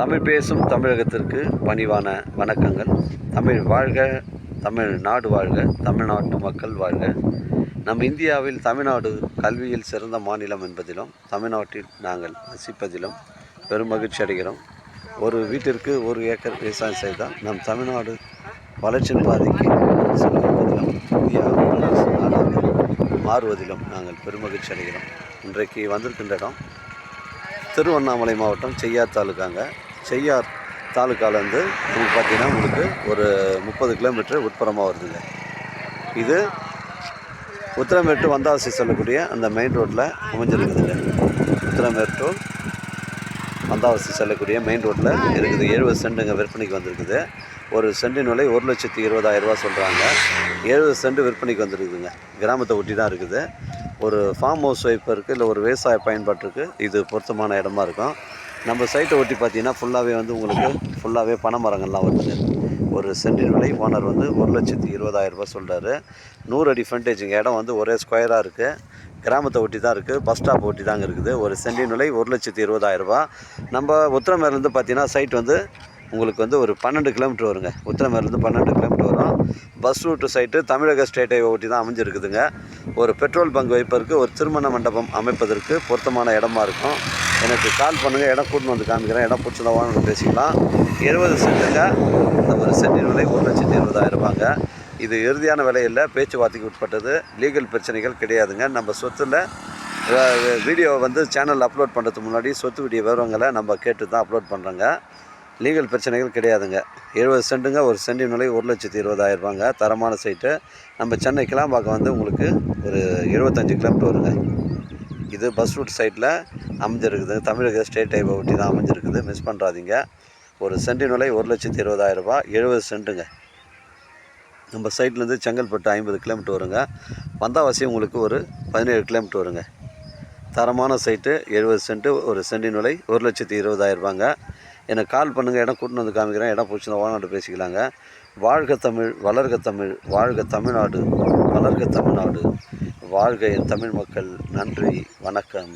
தமிழ் பேசும் தமிழகத்திற்கு பணிவான வணக்கங்கள். தமிழ் வாழ்க தமிழ் நாடு வாழ்க தமிழ்நாட்டு மக்கள் வாழ்க. நம் இந்தியாவில் தமிழ்நாடு கல்வியில் சிறந்த மாநிலம் என்பதிலும் தமிழ்நாட்டில் நாங்கள் வசிப்பதிலும் பெரும் மகிழ்ச்சி அடைகிறோம். ஒரு வீட்டிற்கு ஒரு ஏக்கர் விவசாயம் செய்தால் நம் தமிழ்நாடு வளர்ச்சியின் பாதைக்கு செல்வதிலும் இந்தியா வளர்ச்சி நாடாக மாறுவதிலும் நாங்கள் பெருமகிழ்ச்சி அடைகிறோம். இன்றைக்கு வந்திருக்கின்ற இடம் திருவண்ணாமலை மாவட்டம் செய்யாத்தாலுக்காங்க செய்யார் தாலுக்காலேருந்து உங்களுக்கு பார்த்தீங்கன்னா உங்களுக்கு ஒரு முப்பது கிலோமீட்டர் உட்புறமாக வருதுங்க. இது உத்திரமேட்டு வந்தாசி சொல்லக்கூடிய அந்த மெயின் ரோட்டில் அமைஞ்சிருக்குதுங்க. உத்திரமேட்டு வந்தாவசி செல்லக்கூடிய மெயின் ரோட்டில் இருக்குது. எழுபது சென்ட்டுங்க விற்பனைக்கு வந்திருக்குது. ஒரு சென்டின் விலை ஒரு லட்சத்தி இருபதாயிரரூபா சொல்கிறாங்க எழுபது சென்ட் விற்பனைக்கு வந்துருக்குதுங்க. கிராமத்தை ஒட்டி தான் இருக்குது. ஒரு ஃபார்ம் ஹவுஸ் வைப்பருக்கு இல்லை ஒரு விவசாய பயன்பாட்டுக்கு இது பொருத்தமான இடமா இருக்கும். நம்ம சைட்டை ஒட்டி பார்த்தீங்கன்னா ஃபுல்லாகவே வந்து உங்களுக்கு ஃபுல்லாகவே பனை மரங்கள்லாம் வருது. ஒரு சென்டின் விலை ஓனர் வந்து ஒரு லட்சத்தி இருபதாயிரரூபா சொல்கிறாரு நூறு அடி ஃப்ரண்டேஜுங்க இடம் வந்து ஒரே ஸ்கொயராக இருக்குது கிராமத்தை ஒட்டி தான் இருக்குது பஸ் ஸ்டாப் ஒட்டி தாங்க இருக்குது. ஒரு சென்டின் விலை ஒரு லட்சத்தி இருபதாயிரரூபா நம்ம உத்திரமேலேருந்து பார்த்தீங்கன்னா சைட் வந்து உங்களுக்கு வந்து ஒரு பன்னெண்டு கிலோமீட்டர் வருங்க. உத்திரமேலேருந்து பன்னெண்டு கிலோமீட்டர் வரும். பஸ் ரூட்டு சைட்டு தமிழக ஸ்டேட் ஹைவே ஒட்டி தான் அமைஞ்சிருக்குதுங்க. ஒரு பெட்ரோல் பங்க் வைப்பதற்கு ஒரு திருமண மண்டபம் அமைப்பதற்கு பொருத்தமான இடமா இருக்கும். எனக்கு கால் பண்ணுங்கள் இடம் கூட்டின்னு வந்து காமிக்கிறேன். இடம் பிடிச்சதா வாங்க பேசிக்கலாம். இருபது சென்ட்டுங்க. இந்த ஒரு சென்டின் விலை ஒரு லட்சத்தி இருபதாயிரம் ரூபாங்க. இது இறுதியான விலையில் பேச்சுவார்த்தைக்கு உட்பட்டது. லீகல் பிரச்சனைகள் கிடையாதுங்க. நம்ம சொத்தில் வீடியோ வந்து சேனல் அப்லோட் பண்ணுறதுக்கு முன்னாடி சொத்து வீடியோ விவரங்களை நம்ம கேட்டு தான் அப்லோட் பண்ணுறோங்க லீகல் பிரச்சனைகள் கிடையாதுங்க. எழுபது சென்ட்டுங்க ஒரு சென்டின் விலை ஒரு லட்சத்தி இருபதாயிரம் ரூபாங்க. தரமான சைட்டு. நம்ம சென்னை கிளாம்பாக்கம் வந்து உங்களுக்கு ஒரு எழுபத்தஞ்சு கிலோமீட்டர் வருங்க இது பஸ் ரூட் சைட்டில் அமைஞ்சிருக்குது. தமிழக ஸ்டேட் ஹைவே ஒட்டி தான் அமைஞ்சிருக்குது. மிஸ் பண்ணுறாதீங்க ஒரு சென்டின் விலை ஒரு லட்சத்தி இருபதாயிரம் ரூபாய். எழுபது சென்ட்டுங்க. நம்ம சைட்லேருந்து செங்கல்பட்டு ஐம்பது கிலோமீட்டர் வருங்க. வந்தாவாசி உங்களுக்கு ஒரு பதினேழு கிலோமீட்டர் வருங்க. தரமான சைட்டு எழுபது சென்ட்டு ஒரு சென்டின் விலை ஒரு லட்சத்தி இருபதாயிரம் ரூபாங்க. எனக்கு கால் பண்ணுங்கள் இடம் கூட்டின்னு வந்து காமிக்கிறேன் இடம் போச்சுன்னா ஓனாட்டு பேசிக்கலாங்க. வாழ்க தமிழ் வளர்க தமிழ் வாழ்க தமிழ்நாடு வளர்க தமிழ்நாடு. வாழ்க என் தமிழ் மக்கள் நன்றி வணக்கம்.